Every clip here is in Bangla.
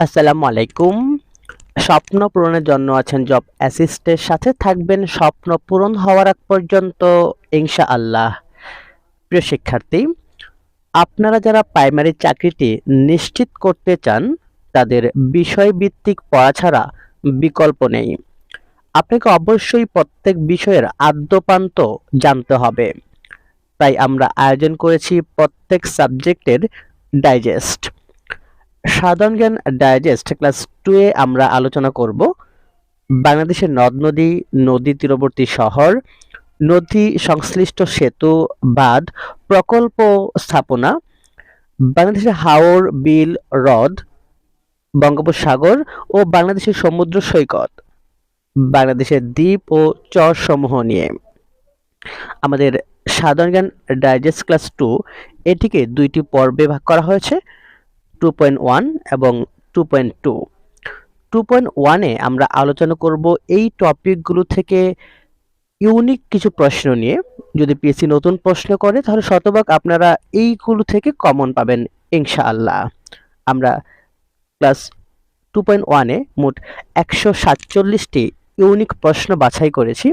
আসসালামু আলাইকুম। স্বপ্ন পূরণের জন্য আছেন জব অ্যাসিস্টের সাথে থাকবেন স্বপ্ন পূরণ হওয়ার আগ পর্যন্ত ইনশা আল্লাহ প্রিয় শিক্ষার্থী, আপনারা যারা প্রাইমারি চাকরিটি নিশ্চিত করতে চান, তাদের বিষয়ভিত্তিক পড়া ছাড়া বিকল্প নেই। আপনাকে অবশ্যই প্রত্যেক বিষয়ের আদ্যপান্ত জানতে হবে। তাই আমরা আয়োজন করেছি প্রত্যেক সাবজেক্টের ডাইজেস্ট সাধারণ জ্ঞান ডাইজেস্ট ক্লাস টু এ আমরা আলোচনা করব বাংলাদেশের নদ নদী নদী তীরবর্তী শহর, নদী সংশ্লিষ্ট সেতু, বাঁধ, প্রকল্প স্থাপনা, বাংলাদেশের হাওর, বিল, হ্রদ, বঙ্গোপসাগর ও বাংলাদেশের সমুদ্র সৈকত, বাংলাদেশের দ্বীপ ও চর সমূহ নিয়ে। আমাদের সাধারণ জ্ঞান ডাইজেস্ট ক্লাস টু, এটিকে দুইটি পর্বে ভাগ করা হয়েছে। টু পয়েন্ট ওয়ান এবং two point two two point ওয়ানে আমরা আলোচনা করব এই টপিকগুলো থেকে ইউনিক কিছু প্রশ্ন নিয়ে। যদি পিএসসি নতুন প্রশ্ন করে, তাহলে শতভাগ আপনারা এইগুলো থেকে কমন পাবেন, ইনশাআল্লাহ। আমরা ক্লাস টু পয়েন্ট ওয়ানে মোট একশো সাতচল্লিশটি ইউনিক প্রশ্ন বাছাই করেছি,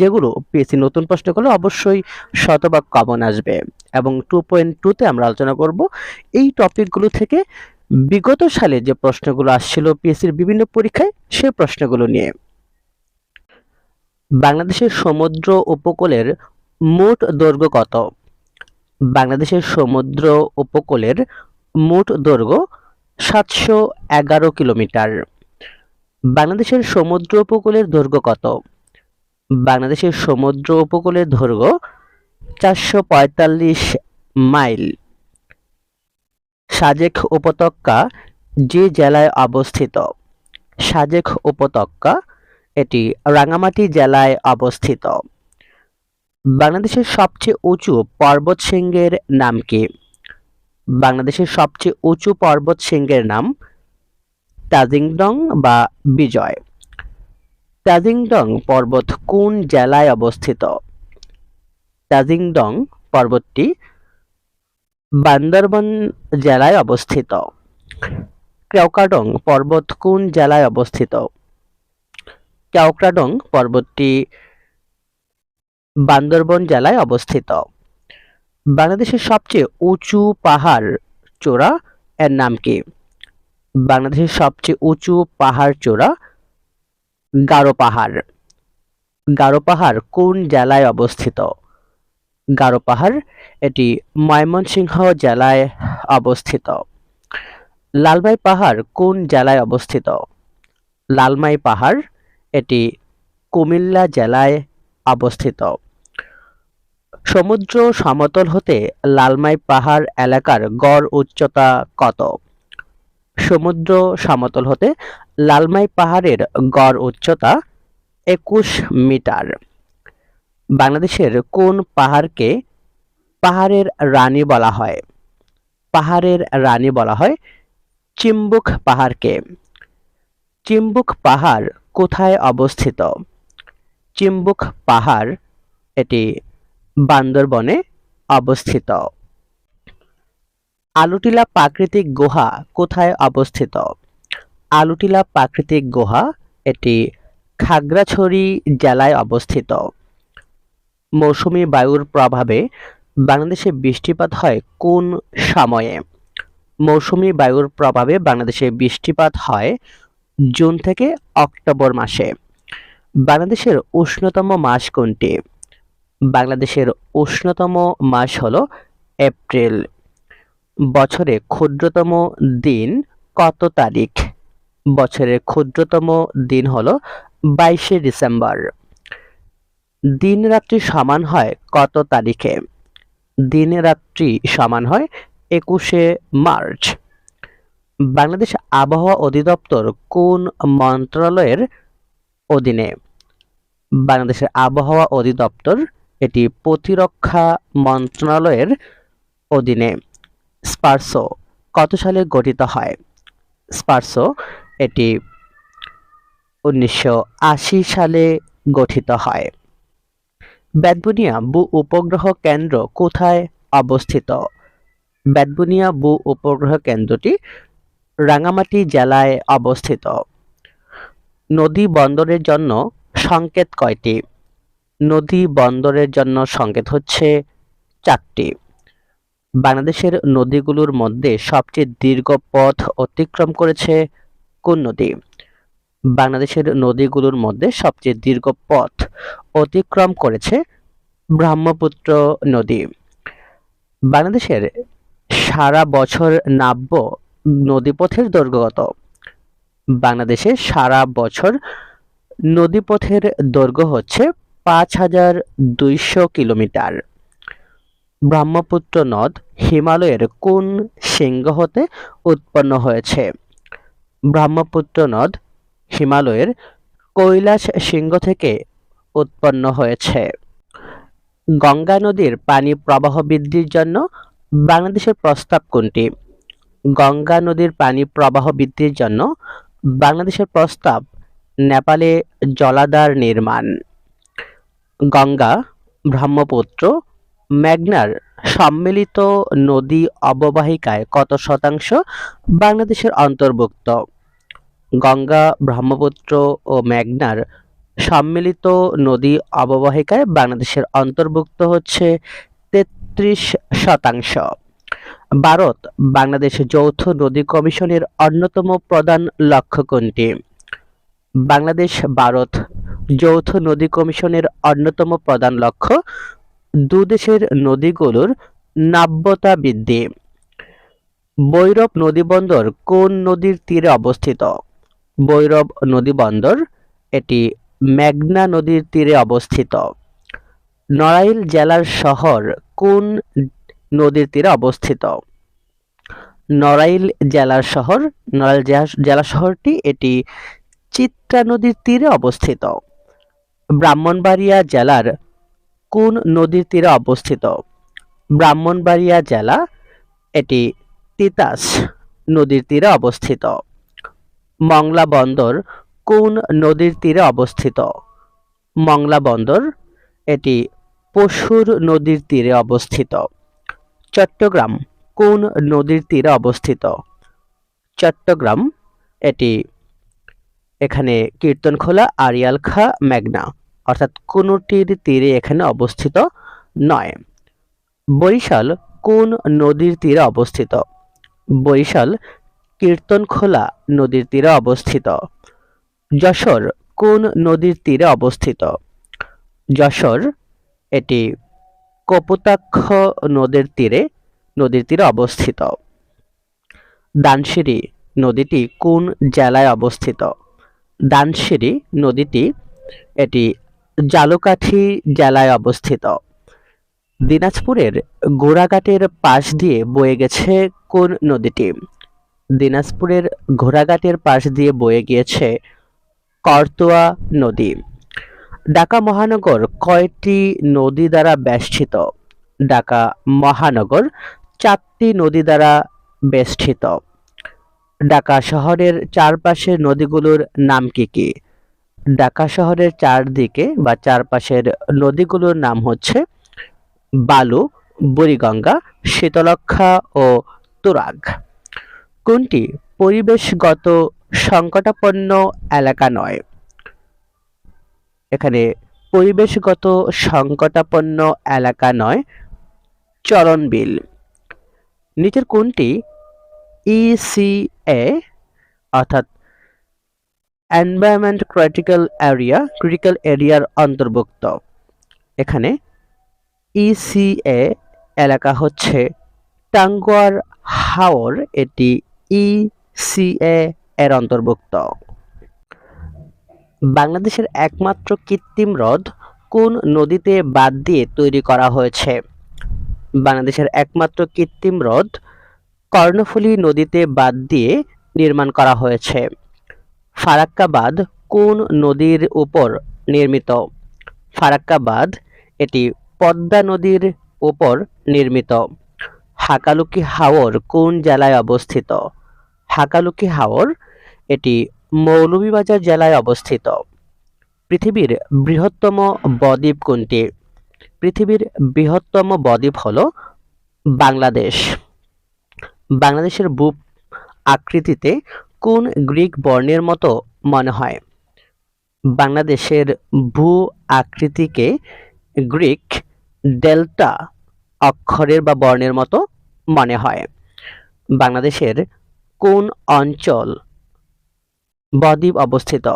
যেগুলো পিএসসি নতুন প্রশ্ন করলে অবশ্যই শতভাগ কমন আসবে। এবং টু পয়েন্ট টুতে আমরা আলোচনা করব এই টপিকগুলো থেকে বিগত সালে যে প্রশ্নগুলো আসছিল পিএসসির বিভিন্ন পরীক্ষায় সেই প্রশ্নগুলো নিয়ে। বাংলাদেশের সমুদ্র উপকূলের মোট দৈর্ঘ্য কত? বাংলাদেশের সমুদ্র উপকূলের মোট দৈর্ঘ্য সাতশো এগারো কিলোমিটার। বাংলাদেশের সমুদ্র উপকূলের দৈর্ঘ্য কত? বাংলাদেশের সমুদ্র উপকূলের দৈর্ঘ্য চারশো পঁয়তাল্লিশ মাইল। সাজেক উপত্যকা যে জেলায় অবস্থিত। সাজেক উপত্যকা এটি রাঙামাটি জেলায় অবস্থিত। বাংলাদেশের সবচেয়ে উঁচু পর্বত শৃঙ্গের নাম কি? বাংলাদেশের সবচেয়ে উঁচু পর্বত শৃঙ্গের নাম তাজিংডং বা বিজয়। তাজিংডং পর্বত কোন জেলায় অবস্থিত? তাজিংডং পর্বতটি বান্দরবন জেলায় অবস্থিত। কেওক্রাডং পর্বত কোন জেলায় অবস্থিত। কেওক্রাডং পর্বতটি বান্দরবন জেলায় অবস্থিত। বাংলাদেশের সবচেয়ে উঁচু পাহাড় চূড়া এর নাম কি? বাংলাদেশের সবচেয়ে উঁচু পাহাড় চূড়া গারো পাহাড়। গারো পাহাড় কোন জেলায় অবস্থিত? গারো পাহাড়, এটি ময়মনসিংহ জেলায় অবস্থিত। লালমাই পাহাড় কোন জেলায় অবস্থিত? লালমাই পাহাড়, এটি কুমিল্লা জেলায় অবস্থিত। সমুদ্র সমতল হতে লালমাই পাহাড় এলাকার গড় উচ্চতা কত? সমুদ্র সমতল হতে লালমাই পাহাড়ের গড় উচ্চতা একুশ মিটার। বাংলাদেশের কোন পাহাড়কে পাহাড়ের রানী বলা হয়? পাহাড়ের রানী বলা হয় চিম্বুক পাহাড়কে। চিম্বুক পাহাড় কোথায় অবস্থিত? চিম্বুক পাহাড় এটি বান্দরবনে অবস্থিত। আলুটিলা প্রাকৃতিক গুহা কোথায় অবস্থিত? আলুটিলা প্রাকৃতিক গুহা এটি খাগড়াছড়ি জেলায় অবস্থিত। মৌসুমী বায়ুর প্রভাবে বাংলাদেশে বৃষ্টিপাত হয় কোন সময়ে? মৌসুমী বায়ুর প্রভাবে বাংলাদেশে বৃষ্টিপাত হয় জুন থেকে অক্টোবর মাসে। বাংলাদেশের উষ্ণতম মাস কোনটি? বাংলাদেশের উষ্ণতম মাস হলো এপ্রিল। বছরে ক্ষুদ্রতম দিন কত তারিখ? বছরের ক্ষুদ্রতম দিন হলো বাইশে ডিসেম্বর। দিন রাত্রি সমান হয় কত তারিখে? দিন রাত্রি সমান হয় একুশে মার্চ। বাংলাদেশ আবহাওয়া অধিদপ্তর কোন মন্ত্রণালয়ের অধীনে? বাংলাদেশের আবহাওয়া অধিদপ্তর এটি প্রতিরক্ষা মন্ত্রণালয়ের অধীনে। স্পার্সো কত সালে গঠিত হয়? স্পার্সো এটি উনিশশো আশি সালে গঠিত হয়। ব্যাদবুনিয়া ভূ উপগ্রহ কেন্দ্র কোথায় অবস্থিত? ব্যাদবুনিয়া ভূ উপগ্রহ কেন্দ্রটি রাঙামাটি জেলায় অবস্থিত। নদী বন্দরের জন্য সংকেত কয়টি? নদী বন্দরের জন্য সংকেত হচ্ছে চারটি। বাংলাদেশের নদীগুলোর মধ্যে সবচেয়ে দীর্ঘ পথ অতিক্রম করেছে কোন নদী? বাংলাদেশের নদীগুলোর মধ্যে সবচেয়ে দীর্ঘ পথ অতিক্রম করেছে ব্রহ্মপুত্র নদী। বাংলাদেশের সারা বছর নাব্য নদীপথের দৈর্ঘ্য কত বাংলাদেশে সারা বছর নদীপথের দৈর্ঘ্য হচ্ছে পাঁচ হাজার দুইশো কিলোমিটার। ব্রহ্মপুত্র নদ হিমালয়ের কোন শৃঙ্গ হতে উৎপন্ন হয়েছে? ব্রহ্মপুত্র নদ হিমালয়ের কৈলাস শৃঙ্গ থেকে উৎপন্ন হয়েছে। গঙ্গা নদীর পানি প্রবাহ বৃদ্ধির জন্য বাংলাদেশের প্রস্তাব কোনটি? গঙ্গা নদীর পানি প্রবাহ বৃদ্ধির জন্য বাংলাদেশের প্রস্তাব নেপালে জলাধার নির্মাণ। গঙ্গা ব্রহ্মপুত্র মেঘনার সম্মিলিত নদী অববাহিকায় কত শতাংশ বাংলাদেশের অন্তর্ভুক্ত? গঙ্গা, ব্রহ্মপুত্র ও মেঘনার সম্মিলিত নদী অববাহিকায় বাংলাদেশের অন্তর্ভুক্ত হচ্ছে তেত্রিশ শতাংশ। ভারত বাংলাদেশ যৌথ নদী কমিশনের অন্যতম প্রধান লক্ষ্য কোনটি? বাংলাদেশ ভারত যৌথ নদী কমিশনের অন্যতম প্রধান লক্ষ্য দুদেশের নদীগুলোর নাব্যতা বৃদ্ধি। ভৈরব নদীবন্দর কোন নদীর তীরে অবস্থিত? ভৈরব নদীবন্দর এটি মেঘনা নদীর তীরে অবস্থিত। নড়াইল জেলার শহর কোন নদীর তীরে অবস্থিত? নড়াইল জেলার শহর, নড়াইল জেলা শহরটি এটি চিত্রা নদীর তীরে অবস্থিত। ব্রাহ্মণবাড়িয়া জেলার কোন নদীর তীরে অবস্থিত? ব্রাহ্মণবাড়িয়া জেলা, এটি তিতাস নদীর তীরে অবস্থিত। মংলা বন্দর কোন নদীর তীরে অবস্থিত? মংলা বন্দর, এটি পশুর নদীর তীরে অবস্থিত। চট্টগ্রাম, কোন নদীর তীরে অবস্থিত? চট্টগ্রাম, এটি এখানে কীর্তনখোলা, আড়িয়ালখা, মেঘনা, অর্থাৎ কোনোটির তীরে এখানে অবস্থিত নয়। বরিশাল, কোন নদীর তীরে অবস্থিত? বরিশাল কীর্তনখোলা নদীর তীরে অবস্থিত। যশোর কোন নদীর তীরে অবস্থিত? যশোর এটি কপোতাক্ষ নদীর তীরে নদীর তীরে অবস্থিত। দানসিরি নদীটি কোন জেলায় অবস্থিত? দানসিরি নদীটি এটি জালুকাঠি জেলায় অবস্থিত। দিনাজপুরের গোড়াঘাটের পাশ দিয়ে বয়ে গেছে কোন নদীটি? দিনাজপুরের ঘোড়াঘাটের পাশ দিয়ে বয়ে গিয়েছে করতোয়া নদী। ঢাকা মহানগর কয়টি নদী দ্বারা বেষ্টিত? ঢাকা মহানগর চারটি নদী দ্বারা বেষ্টিত। ঢাকা শহরের চারপাশের নদীগুলোর নাম কি কি? ঢাকা শহরের চারদিকে বা চারপাশের নদীগুলোর নাম হচ্ছে বালু, বুড়িগঙ্গা শীতলক্ষা ও তুরাগ। কোনটি পরিবেশগত সংকটাপন্ন এলাকা নয়? এখানে পরিবেশগত সংকটাপন্ন এলাকা নয় চরণবিল নিচের কোনটি? ইসিএ অর্থাৎ এনভায়রনমেন্ট ক্রিটিক্যাল এরিয়া ক্রিটিক্যাল এরিয়ার অন্তর্ভুক্ত। এখানে ইসিএ এলাকা হচ্ছে টাঙ্গুয়ার হাওর, এটি ইসিএ এর অন্তর্ভুক্ত। বাংলাদেশের একমাত্র কৃত্রিম হ্রদ কোন নদীতে বাদ দিয়ে তৈরি করা হয়েছে? বাংলাদেশের একমাত্র কৃত্রিম হ্রদ কর্ণফুলী নদীতে বাদ দিয়ে নির্মাণ করা হয়েছে। ফারাক্কা বাঁধ কোন নদীর উপর নির্মিত? ফারাক্কা বাঁধ এটি পদ্মা নদীর উপর নির্মিত। হাকালুকি হাওর কোন জেলায় অবস্থিত? হাকালুকি হাওর, এটি মৌলভীবাজার জেলায় অবস্থিত। পৃথিবীর বৃহত্তম বদ্বীপ কোনটি? পৃথিবীর বৃহত্তম বদ্বীপ হল বাংলাদেশ। বাংলাদেশের ভূ আকৃতিতে কোন গ্রিক বর্ণের মতো মনে হয়? বাংলাদেশের ভূ আকৃতিকে গ্রিক ডেল্টা অক্ষরের বা বর্ণের মতো মনে হয়। বাংলাদেশের কোন অঞ্চল? বদ্বীপ অবস্থিত।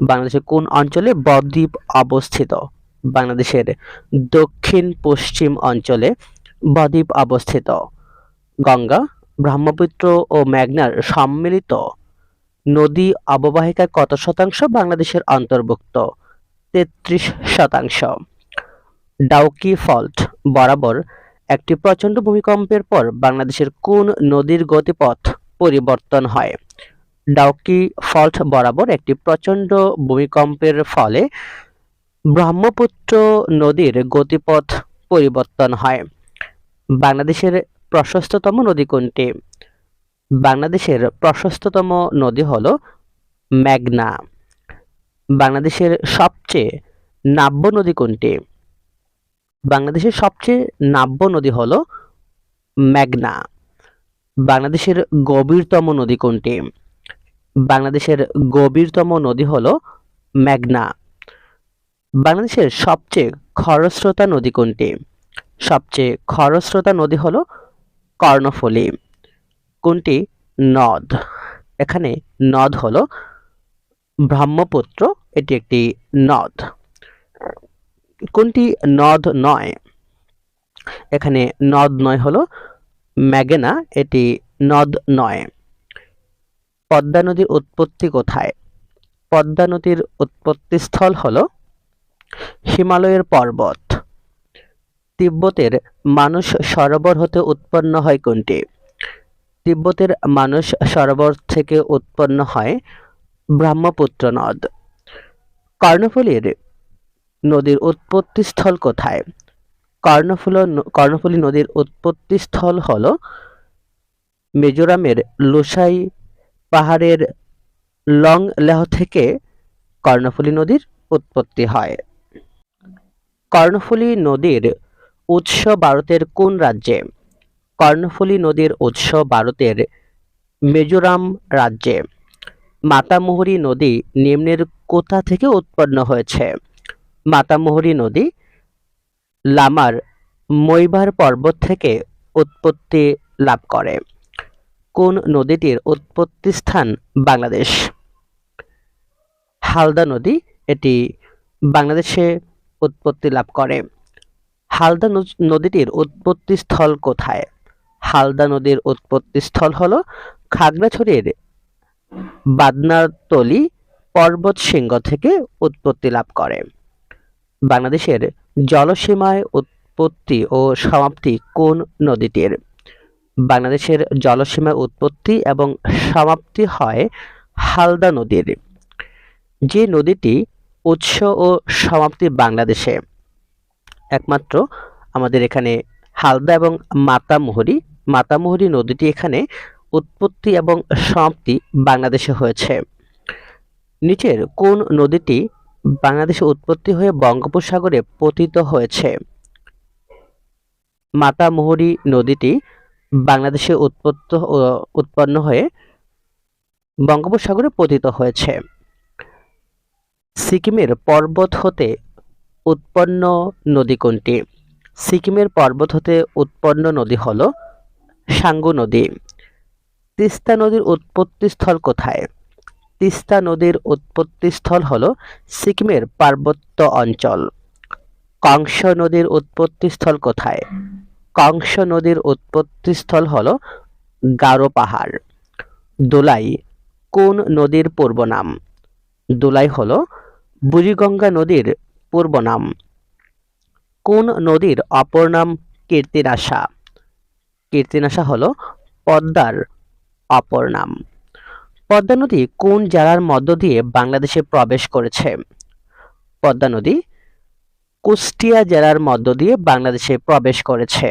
বাংলাদেশের কোন অঞ্চলে বদ্বীপ অবস্থিত? বাংলাদেশের দক্ষিণ পশ্চিম অঞ্চলে বদ্বীপ অবস্থিত। গঙ্গা, ব্রহ্মপুত্র ও মেঘনার সম্মিলিত নদী অববাহিকার কত শতাংশ বাংলাদেশের অন্তর্ভুক্ত? তেত্রিশ শতাংশ। ডাউকি ফল্ট বরাবর একটি প্রচণ্ড ভূমিকম্পের পর বাংলাদেশের কোন নদীর গতিপথ পরিবর্তন হয়। ডাউকি ফল্ট বরাবর একটি প্রচণ্ড ভূমিকম্পের ফলে ব্রহ্মপুত্র নদীর গতিপথ পরিবর্তন হয়। বাংলাদেশের প্রশস্ততম নদী কোনটি? বাংলাদেশের প্রশস্ততম নদী হল মেঘনা। বাংলাদেশের সবচেয়ে নাব্য নদী কোনটি? বাংলাদেশের সবচেয়ে নাব্য নদী হল মেঘনা। বাংলাদেশের গভীরতম নদী কোনটি? বাংলাদেশের গভীরতম নদী হল মেঘনা। বাংলাদেশের সবচেয়ে খরস্রোতা নদী কোনটি? সবচেয়ে খরস্রোতা নদী হল কর্ণফুলী। কোনটি? নদ। এখানে নদ হল ব্রহ্মপুত্র, এটি একটি নদ। কোনটি? নদ নয়। এখানে নদ নয় হলো ম্যাগেনা, এটি নদ নয়। পদ্মা নদীর উৎপত্তি কোথায়? পদ্মা নদীর উৎপত্তিস্থল হল হিমালয়ের পর্বত। তিব্বতের মানুষ সরোবর হতে উৎপন্ন হয় কোনটি? তিব্বতের মানুষ সরোবর থেকে উৎপন্ন হয় ব্রহ্মপুত্র নদ। কর্ণফুলীর নদীর উৎপত্তিস্থল কোথায়? কর্ণফুল কর্ণফুলী নদীর উৎপত্তিস্থল হল মিজোরামের লোসাই পাহাড়ের লং লেহ থেকে কর্ণফুলী নদীর উৎপত্তি হয়। কর্ণফুলী নদীর উৎস ভারতের কোন রাজ্যে? কর্ণফুলী নদীর উৎস ভারতের মিজোরাম রাজ্যে। মাতামুহুরী নদী নিম্নের কোথা থেকে উৎপন্ন হয়েছে? মাতামুহুরী নদী লামার মৈবার পর্বত থেকে উৎপত্তি লাভ করে। কোন নদীটির উৎপত্তি স্থান বাংলাদেশ? হালদা নদী, এটি বাংলাদেশে উৎপত্তি লাভ করে। হালদা নদীটির উৎপত্তি স্থল কোথায়? হালদা নদীর উৎপত্তি স্থল হল খাগড়াছড়ির বাদনাতলি পর্বত শৃঙ্গ থেকে উৎপত্তি লাভ করে। বাংলাদেশের জলসীমায় উৎপত্তি ও সমাপ্তি কোন নদীটির? বাংলাদেশের জলসীমায় উৎপত্তি এবং সমাপ্তি হয় হালদা নদীর। যে নদীটি উৎস ও সমাপ্তি বাংলাদেশে। একমাত্র আমাদের এখানে হালদা এবং মাতামুহুরী। মাতামুহুরী নদীটি এখানে উৎপত্তি এবং সমাপ্তি বাংলাদেশে হয়েছে। নিচের কোন নদীটি বাংলাদেশে উৎপত্তি হয়ে বঙ্গোপসাগরে পতিত হয়েছে। মাতামুহুরী নদীটি বাংলাদেশে উৎপত্ত উৎপন্ন হয়ে বঙ্গোপসাগরে পতিত হয়েছে। সিকিমের পর্বত হতে উৎপন্ন নদী কোনটি? সিকিমের পর্বত হতে উৎপন্ন নদী হল সাঙ্গু নদী। তিস্তা নদীর উৎপত্তিস্থল কোথায়? তিস্তা নদীর উৎপত্তিস্থল হল সিকিমের পার্বত্য অঞ্চল। কংস নদীর উৎপত্তিস্থল কোথায়? কংস নদীর উৎপত্তিস্থল হল গারো পাহাড়। দোলাই কোন নদীর পূর্ব নাম দোলাই হল বুড়িগঙ্গা নদীর পূর্ব নাম কোন নদীর অপর নাম কীর্তিনাশা? কীর্তিনাশা হল পদ্মার অপর নাম। পদ্মা নদী কোন জেলার মধ্য দিয়ে বাংলাদেশে প্রবেশ করেছে? পদ্মা নদী কুষ্টিয়া জেলার মধ্য দিয়ে বাংলাদেশে প্রবেশ করেছে।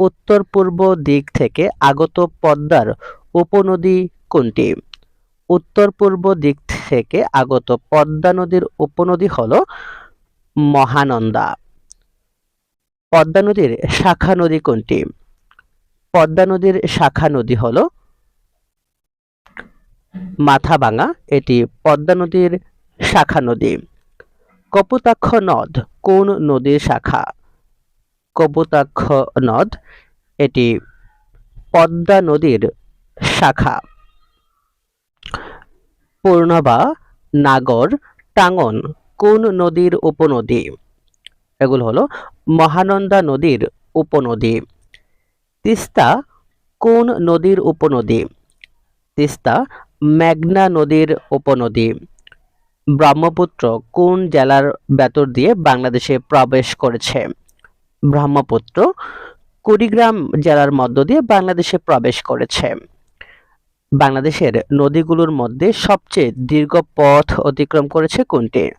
উত্তর পূর্ব দিক থেকে আগত পদ্মার উপনদী কোনটি? উত্তর পূর্ব দিক থেকে আগত পদ্মা নদীর উপনদী হল মহানন্দা। পদ্মা নদীর শাখা নদী কোনটি? পদ্মা নদীর শাখা নদী হল মাথাভাঙা, এটি পদ্মা নদীর শাখা নদী। কপোতাক্ষ নদ, কোন নদীর শাখা? কপোতাক্ষ নদ, এটি পদ্মা নদীর শাখা। পূর্ণবা, নাগর, টাঙ্গন, কোন নদীর উপনদী? এগুলো হলো মহানন্দা নদীর উপনদী। তিস্তা, কোন নদীর উপনদী? তিস্তা মেঘনা নদীর উপনদী। ব্রহ্মপুত্র কোন জেলার ভেতর দিয়ে বাংলাদেশে প্রবেশ করেছে? ব্রহ্মপুত্র কুড়িগ্রাম জেলার মধ্য দিয়ে বাংলাদেশে প্রবেশ করেছে। বাংলাদেশের নদীগুলোর মধ্যে সবচেয়ে দীর্ঘ পথ অতিক্রম করেছে কোনটি?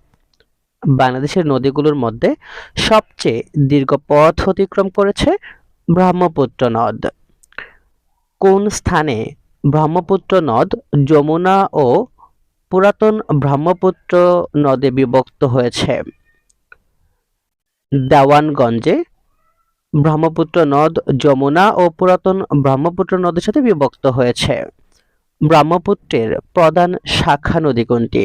বাংলাদেশের নদীগুলোর মধ্যে সবচেয়ে দীর্ঘ পথ অতিক্রম করেছে ব্রহ্মপুত্র নদ। কোন স্থানে ব্রহ্মপুত্র নদ যমুনা ও পুরাতন ব্রহ্মপুত্র নদে বিভক্ত হয়েছে। দেওয়ানগঞ্জে ব্রহ্মপুত্র নদ, যমুনা ও পুরাতন ব্রহ্মপুত্র নদের সাথে বিভক্ত হয়েছে। ব্রহ্মপুত্রের প্রধান শাখা নদী কোনটি?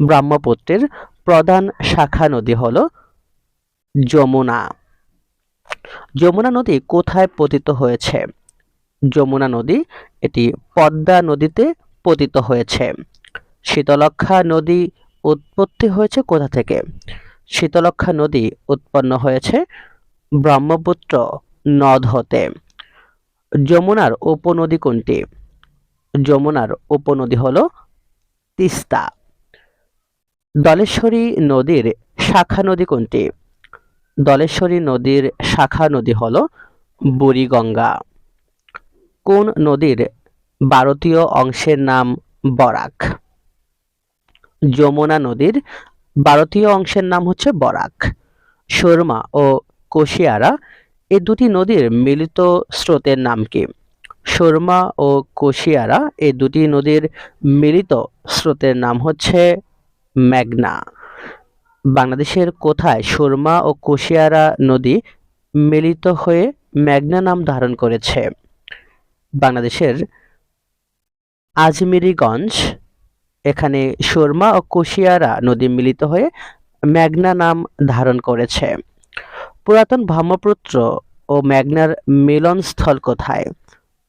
ব্রহ্মপুত্রের প্রধান শাখা নদী হল যমুনা। যমুনা নদী কোথায় পতিত হয়েছে? যমুনা নদী, এটি পদ্মা নদীতে পতিত হয়েছে। শীতলক্ষা নদী উৎপত্তি হয়েছে কোথা থেকে? শীতলক্ষা নদী উৎপন্ন হয়েছে ব্রহ্মপুত্র নদ হতে। যমুনার উপনদী কোনটি? যমুনার উপনদী হল তিস্তা। দলেশ্বরী নদীর শাখা নদী কোনটি? দলেশ্বরী নদীর শাখা নদী হল বুড়িগঙ্গা। কোন নদীর ভারতীয় অংশের নাম বরাক? যমুনা নদীর ভারতীয় অংশের নাম হচ্ছে বরাক। সুরমা ও কোশিয়ারা এই দুটি নদীর মিলিত স্রোতের নাম কি? সুরমা ও কোশিয়ারা এই দুটি নদীর মিলিত স্রোতের নাম হচ্ছে মেঘনা। বাংলাদেশের কোথায় সুরমা ও কোশিয়ারা নদী মিলিত হয়ে মেঘনা নাম ধারণ করেছে? বাংলাদেশের আজমিরিগঞ্জ, এখানে সুরমা ও কুশিয়ারা নদী মিলিত হয়ে মেঘনা নাম ধারণ করেছে। পুরাতন ব্রহ্মপুত্র ও মেঘনার মিলনস্থল কোথায়?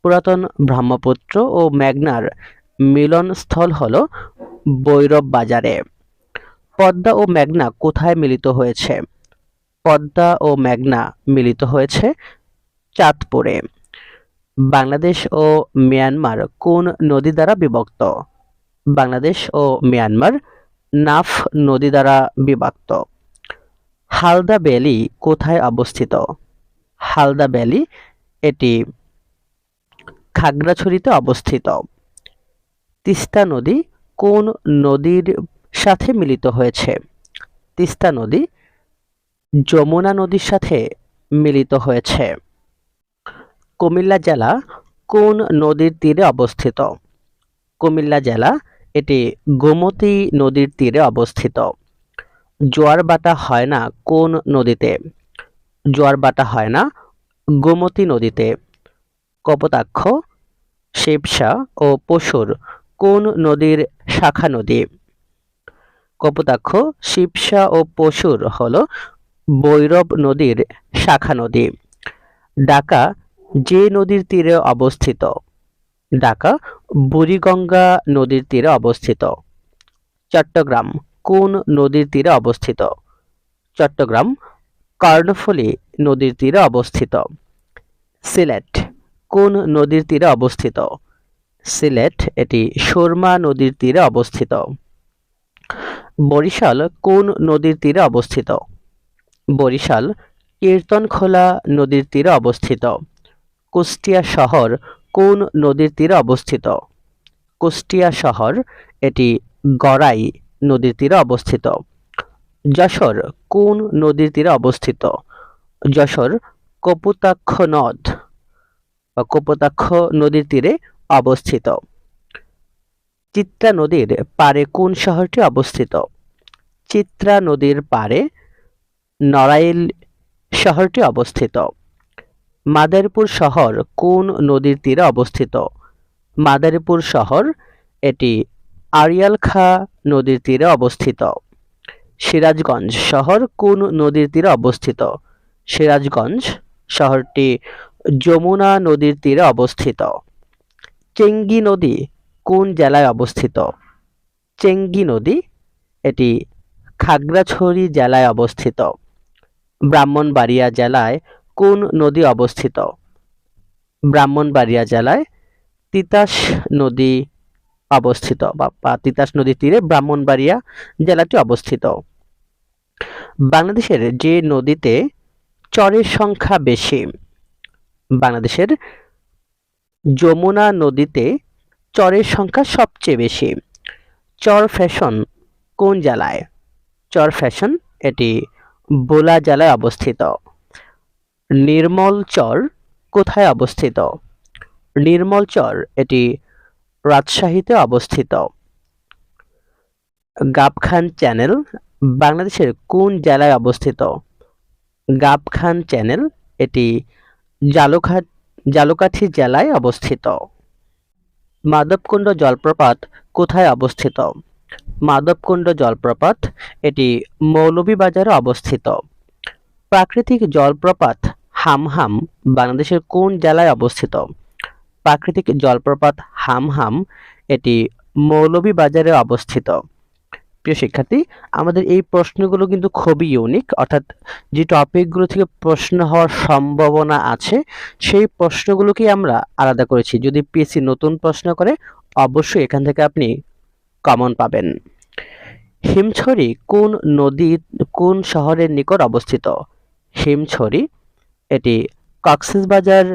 পুরাতন ব্রহ্মপুত্র ও মেঘনার মিলনস্থল হল বৈরব বাজারে। পদ্মা ও মেঘনা কোথায় মিলিত হয়েছে? পদ্মা ও মেঘনা মিলিত হয়েছে চাঁদপুরে। বাংলাদেশ ও মিয়ানমার কোন নদী দ্বারা বিভক্ত? বাংলাদেশ ও মিয়ানমার নাফ নদী দ্বারা বিভক্ত। হালদা ভ্যালি কোথায় অবস্থিত? হালদা ভ্যালি এটি খাগড়াছড়িতে অবস্থিত। তিস্তা নদী কোন নদীর সাথে মিলিত হয়েছে? তিস্তা নদী যমুনা নদীর সাথে মিলিত হয়েছে। কুমিল্লা জেলা কোন নদীর তীরে অবস্থিত? কুমিল্লা জেলা এটি গোমতী নদীর তীরে অবস্থিত। জোয়ার বাটা হয় না কোন নদীতে? জোয়ার বাটা হয় না গোমতী নদীতে। কপোতাক্ষ, শিবসা ও পশুর কোন নদীর শাখা নদী? কপোতাক্ষ, শিবসা ও পশুর হল বৈরব নদীর শাখা নদী। ঢাকা যে নদীর তীরে অবস্থিত। ঢাকা, বুড়িগঙ্গা নদীর তীরে অবস্থিত। চট্টগ্রাম, কোন নদীর তীরে অবস্থিত? চট্টগ্রাম, কর্ণফুলী নদীর তীরে অবস্থিত। সিলেট, কোন নদীর তীরে অবস্থিত? সিলেট, এটি সুরমা নদীর তীরে অবস্থিত। বরিশাল, কোন নদীর তীরে অবস্থিত? বরিশাল, কীর্তনখোলা নদীর তীরে অবস্থিত। কুষ্টিয়া শহর কোন নদীর তীরে অবস্থিত? কুষ্টিয়া শহর, এটি গড়াই নদীর তীরে অবস্থিত। যশোর, কোন নদীর তীরে অবস্থিত? যশোর, কপোতাক্ষ নদ, বা কপোতাক্ষ নদীর তীরে অবস্থিত। চিত্রা নদীর পারে কোন শহরটি অবস্থিত? চিত্রা নদীর পারে নড়াইল শহরটি অবস্থিত। মাদারীপুর শহর কোন নদীর তীরে অবস্থিত? মাদারীপুর শহর, এটি আড়িয়াল খা নদীর তীরে অবস্থিত। সিরাজগঞ্জ শহর কোন নদীর তীরে অবস্থিত? সিরাজগঞ্জ শহরটি যমুনা নদীর তীরে অবস্থিত। চেঙ্গি নদী কোন জেলায় অবস্থিত? চেঙ্গি নদী, এটি খাগড়াছড়ি জেলায় অবস্থিত। ব্রাহ্মণবাড়িয়া জেলায় কোন নদী অবস্থিত? ব্রাহ্মণবাড়িয়া জেলায় তিতাস নদী অবস্থিত বা তিতাস নদীর তীরে ব্রাহ্মণবাড়িয়া জেলাটি অবস্থিত। বাংলাদেশের যে নদীতে চরের সংখ্যা বেশি, বাংলাদেশের যমুনা নদীতে চরের সংখ্যা সবচেয়ে বেশি। চর ফ্যাশন কোন জেলায়? চর ফ্যাশন এটি বোলা জেলায় অবস্থিত। নির্মল চর কোথায় অবস্থিত? নির্মল চর এটি রাজশাহীতে অবস্থিত। গাবখান চ্যানেল বাংলাদেশের কোন জেলায় অবস্থিত? গাবখান চ্যানেল এটি জালুঘাট জালুকাঠি জেলায় অবস্থিত। মাধবকুণ্ড জলপ্রপাত কোথায় অবস্থিত? মাধবকুণ্ড জলপ্রপাত এটি মৌলভীবাজারে অবস্থিত। প্রাকৃতিক জলপ্রপাত হামহাম বাংলাদেশের কোন জেলায় অবস্থিত? প্রাকৃতিক জলপ্রপাত হামহাম এটি মৌলভীবাজারে অবস্থিত। প্রিয় শিক্ষার্থী, আমাদের এই প্রশ্নগুলো কিন্তু খুবই ইউনিক অর্থাৎ যে টপিকগুলো থেকে প্রশ্ন হওয়ার সম্ভাবনা আছে, সেই প্রশ্নগুলোকেই আমরা আলাদা করেছি। যদি পিএসসি নতুন প্রশ্ন করে, অবশ্যই এখান থেকে আপনি কমন পাবেন। হিমছড়ি কোন নদী কোন শহরের নিকট অবস্থিত? হিমছড়ি এটি কক্সবাজার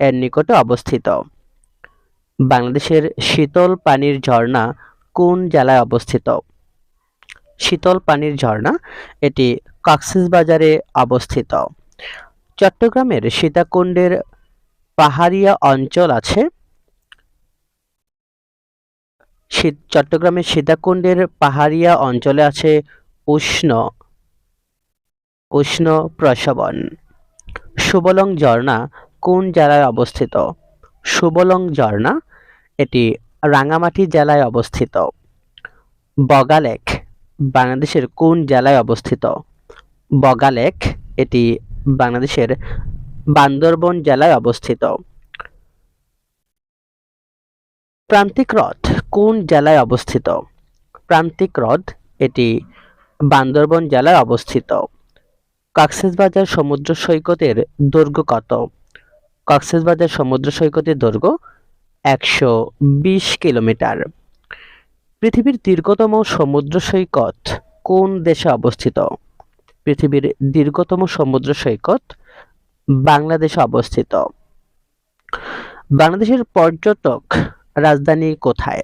এর নিকটে অবস্থিত। বাংলাদেশের শীতল পানির ঝর্ণা কোন জেলায় অবস্থিত? শীতল পানির ঝর্ণা এটি কক্সবাজারে অবস্থিত। চট্টগ্রামের সীতাকুণ্ডের পাহাড়িয়া অঞ্চল আছে। চট্টগ্রামের সীতাকুণ্ডের পাহাড়িয়া অঞ্চলে আছে উষ্ণ উষ্ণ প্রসবন। সুবলং ঝর্ণা কোন জেলায় অবস্থিত? সুবলং ঝর্ণা, এটি রাঙামাটি জেলায় অবস্থিত। বগালেক, বাংলাদেশের কোন জেলায় অবস্থিত? বগালেক, এটি বাংলাদেশের বান্দরবন জেলায় অবস্থিত। প্রান্তিক হ্রদ, কোন জেলায় অবস্থিত? প্রান্তিক হ্রদ, এটি বান্দরবন জেলায় অবস্থিত। কক্সবাজার সমুদ্র সৈকতের দৈর্ঘ্য কত? কক্সবাজার সমুদ্র সৈকতের দৈর্ঘ্য একশো বিশ কিলোমিটার। পৃথিবীর দীর্ঘতম সমুদ্র সৈকত কোন দেশে অবস্থিত? পৃথিবীর দীর্ঘতম সমুদ্র সৈকত বাংলাদেশে অবস্থিত। বাংলাদেশের পর্যটক রাজধানী কোথায়?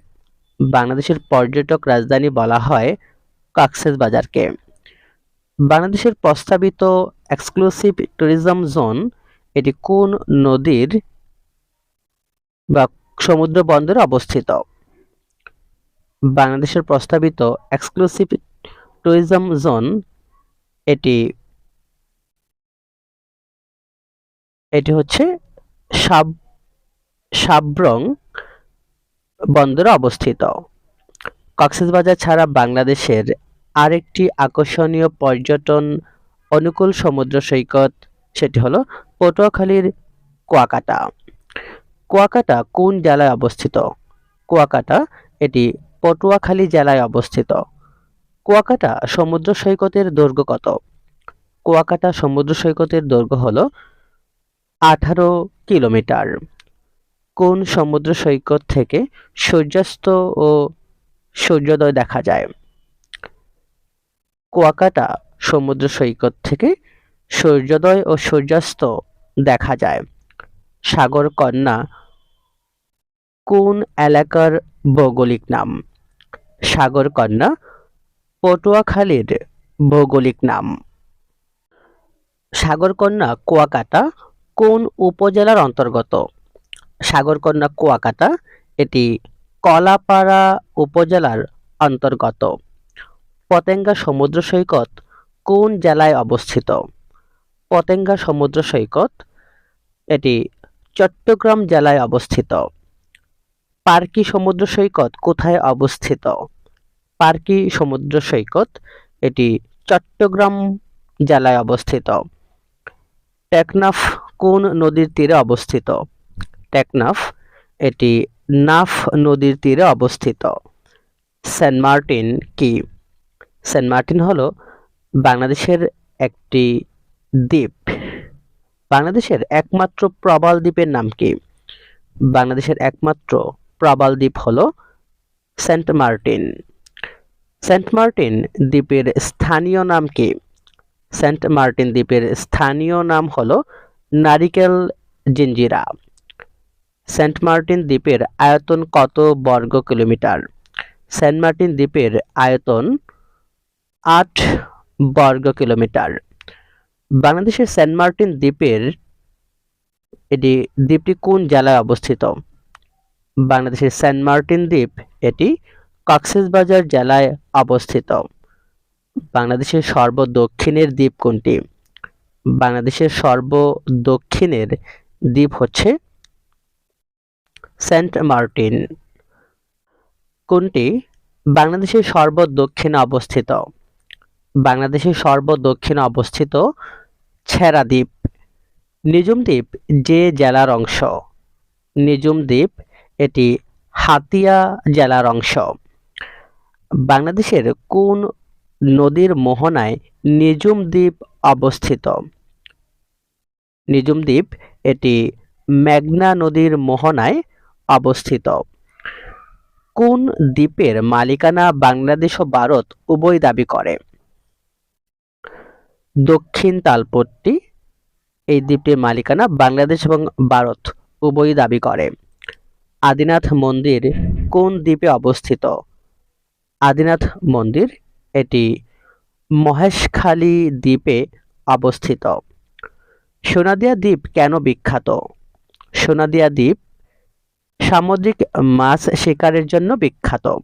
বাংলাদেশের পর্যটক রাজধানী বলা হয় কক্সবাজারকে। বাংলাদেশের প্রস্তাবিত এক্সক্লুসিভ ট্যুরিজম জোন এটি কোন নদীর বা সমুদ্র বন্দরে অবস্থিত? বাংলাদেশের প্রস্তাবিত এক্সক্লুসিভ ট্যুরিজম জোন এটি এটি হচ্ছে সাব, সাব্রং বন্দরে অবস্থিত। কক্সবাজার ছাড়া বাংলাদেশের আরেকটি আকর্ষণীয় পর্যটন অনুকূল সমুদ্র সৈকত, সেটি হলো পটুয়াখালীর কুয়াকাটা। কুয়াকাটা কোন জেলায় অবস্থিত? কুয়াকাটা এটি পটুয়াখালী জেলায় অবস্থিত। কুয়াকাটা সমুদ্র সৈকতের দৈর্ঘ্য কত? কুয়াকাটা সমুদ্র সৈকতের দৈর্ঘ্য হল আঠারো কিলোমিটার। কোন সমুদ্র সৈকত থেকে সূর্যাস্ত ও সূর্যোদয় দেখা যায়? কুয়াকাটা সমুদ্র সৈকত থেকে সূর্যোদয় ও সূর্যাস্ত দেখা যায়। সাগরকন্যা কোন এলাকার ভৌগোলিক নাম? সাগরকন্যা পটুয়াখালীর ভৌগোলিক নাম। সাগরকন্যা কুয়াকাটা কোন উপজেলার অন্তর্গত? সাগরকন্যা কুয়াকাটা এটি কলাপাড়া উপজেলার অন্তর্গত। পতেঙ্গা সমুদ্র সৈকত কোন জেলায় অবস্থিত? পতেঙ্গা সমুদ্র সৈকত, এটি চট্টগ্রাম জেলায় অবস্থিত। পার্কি সমুদ্র সৈকত কোথায় অবস্থিত? পার্কি সমুদ্র সৈকত, এটি চট্টগ্রাম জেলায় অবস্থিত। টেকনাফ কোন নদীর তীরে অবস্থিত? টেকনাফ, এটি নাফ নদীর তীরে অবস্থিত। সেন্ট মার্টিন কি সেন্ট মার্টিন হলো বাংলাদেশের একটি দ্বীপ। বাংলাদেশের একমাত্র প্রবাল দ্বীপের নাম কি? বাংলাদেশের একমাত্র প্রবাল দ্বীপ হলো সেন্ট মার্টিন। সেন্ট মার্টিন দ্বীপের স্থানীয় নাম কি? সেন্ট মার্টিন দ্বীপের স্থানীয় নাম হলো নারিকেল জিঞ্জিরা। সেন্ট মার্টিন দ্বীপের আয়তন কত বর্গ কিলোমিটার? সেন্ট মার্টিন দ্বীপের আয়তন আট বর্গ কিলোমিটার। বাংলাদেশের সেন্ট মার্টিন দ্বীপের এটি, দ্বীপটি কোন জেলায় অবস্থিত? বাংলাদেশের সেন্ট মার্টিন দ্বীপ এটি কক্সবাজার জেলায় অবস্থিত। বাংলাদেশের সর্বদক্ষিণের দ্বীপ কোনটি? বাংলাদেশের সর্বদক্ষিণের দ্বীপ হচ্ছে সেন্ট মার্টিন। কোনটি? বাংলাদেশের সর্বদক্ষিণে অবস্থিত। বাংলাদেশের সর্বদক্ষিণে অবস্থিত ছেড়া দ্বীপ নিজুম দ্বীপ যে জেলার অংশ। নিজুম দ্বীপ এটি হাতিয়া জেলার অংশ। বাংলাদেশের কোন নদীর মোহনায় নিজুম দ্বীপ অবস্থিত? নিজুম দ্বীপ এটি মেঘনা নদীর মোহনায় অবস্থিত। কোন দ্বীপের মালিকানা বাংলাদেশ ও ভারত উভয় দাবি করে? দক্ষিণ তালপট্টি, এই দ্বীপটির মালিকানা বাংলাদেশ এবং ভারত উভয়ই দাবি করে। আদিনাথ মন্দির কোন দ্বীপে অবস্থিত? আদিনাথ মন্দির এটি মহেশখালী দ্বীপে অবস্থিত। সোনাদিয়া দ্বীপ কেন বিখ্যাত? সোনাদিয়া দ্বীপ সামুদ্রিক মাছ শিকারের জন্য বিখ্যাত।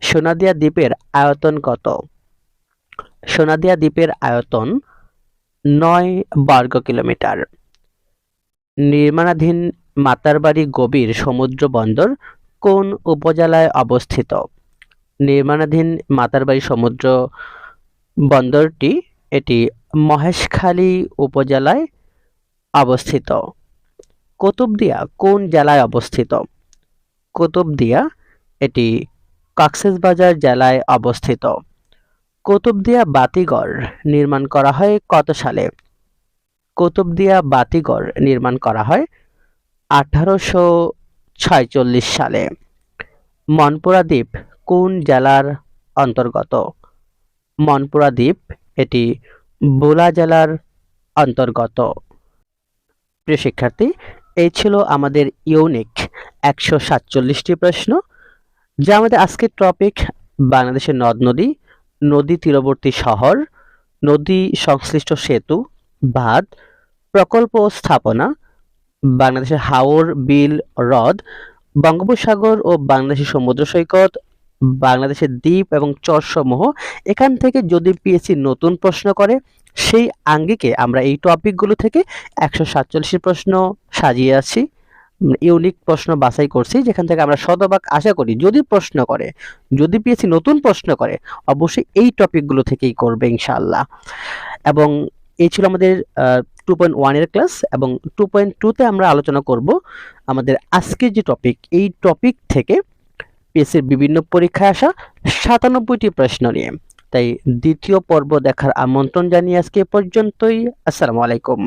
সোনাদিয়া দ্বীপের আয়তন কত? সোনাদিয়া দ্বীপের আয়তন নয় বর্গ কিলোমিটার। নির্মাণাধীন মাতারবাড়ি গভীর সমুদ্র বন্দর কোন উপজেলায় অবস্থিত? নির্মাণাধীন মাতারবাড়ি সমুদ্র বন্দরটি এটি মহেশখালী উপজেলায় অবস্থিত। কুতুবদিয়া কোন জেলায় অবস্থিত? কুতুবদিয়া এটি কক্সবাজার জেলায় অবস্থিত। কুতুবদিয়া বাতিঘর নির্মাণ করা হয় কত সালে? কুতুবদিয়া বাতিঘর নির্মাণ করা হয় আঠারোশো ছয়চল্লিশ সালে। মনপুরা দ্বীপ কোন জেলার অন্তর্গত? মনপুরা দ্বীপ এটি বোলা জেলার অন্তর্গত। প্রিয় শিক্ষার্থী, এই ছিল আমাদের ইউনিক একশো সাতচল্লিশটি প্রশ্ন, যা আমাদের আজকের টপিক বাংলাদেশের নদ নদী নদী তীরবর্তী শহর, নদী সংশ্লিষ্ট সেতু, বাঁধ, প্রকল্প স্থাপনা, বাংলাদেশের হাওর, বিল, হ্রদ, বঙ্গোপসাগর ও বাংলাদেশের সমুদ্র সৈকত, বাংলাদেশের দ্বীপ এবং চরসমূহ। এখান থেকে যদি পিএসসি নতুন প্রশ্ন করে, সেই আঙ্গিকে আমরা এই টপিকগুলো থেকে একশো সাতচল্লিশটি প্রশ্ন সাজিয়ে আছি। ইউনিক প্রশ্ন বাছাই করছি, যেখান থেকে আমরা শতভাগ আশা করি যদি প্রশ্ন করে, যদি পিএসসি নতুন প্রশ্ন করে, অবশ্যই এই টপিকগুলো থেকেই করবে ইনশাআল্লাহ। এবং এই ছিল আমাদের টু পয়েন্ট ওয়ানের ক্লাস এবং টু পয়েন্ট টুতে আমরা আলোচনা করব আমাদের আজকের যে টপিক এই টপিক থেকে পিএসসির বিভিন্ন পরীক্ষায় আসা সাতানব্বইটি প্রশ্ন নিয়ে। তাই দ্বিতীয় পর্ব দেখার আমন্ত্রণ জানিয়ে আজকে পর্যন্তই। আসসালামু আলাইকুম।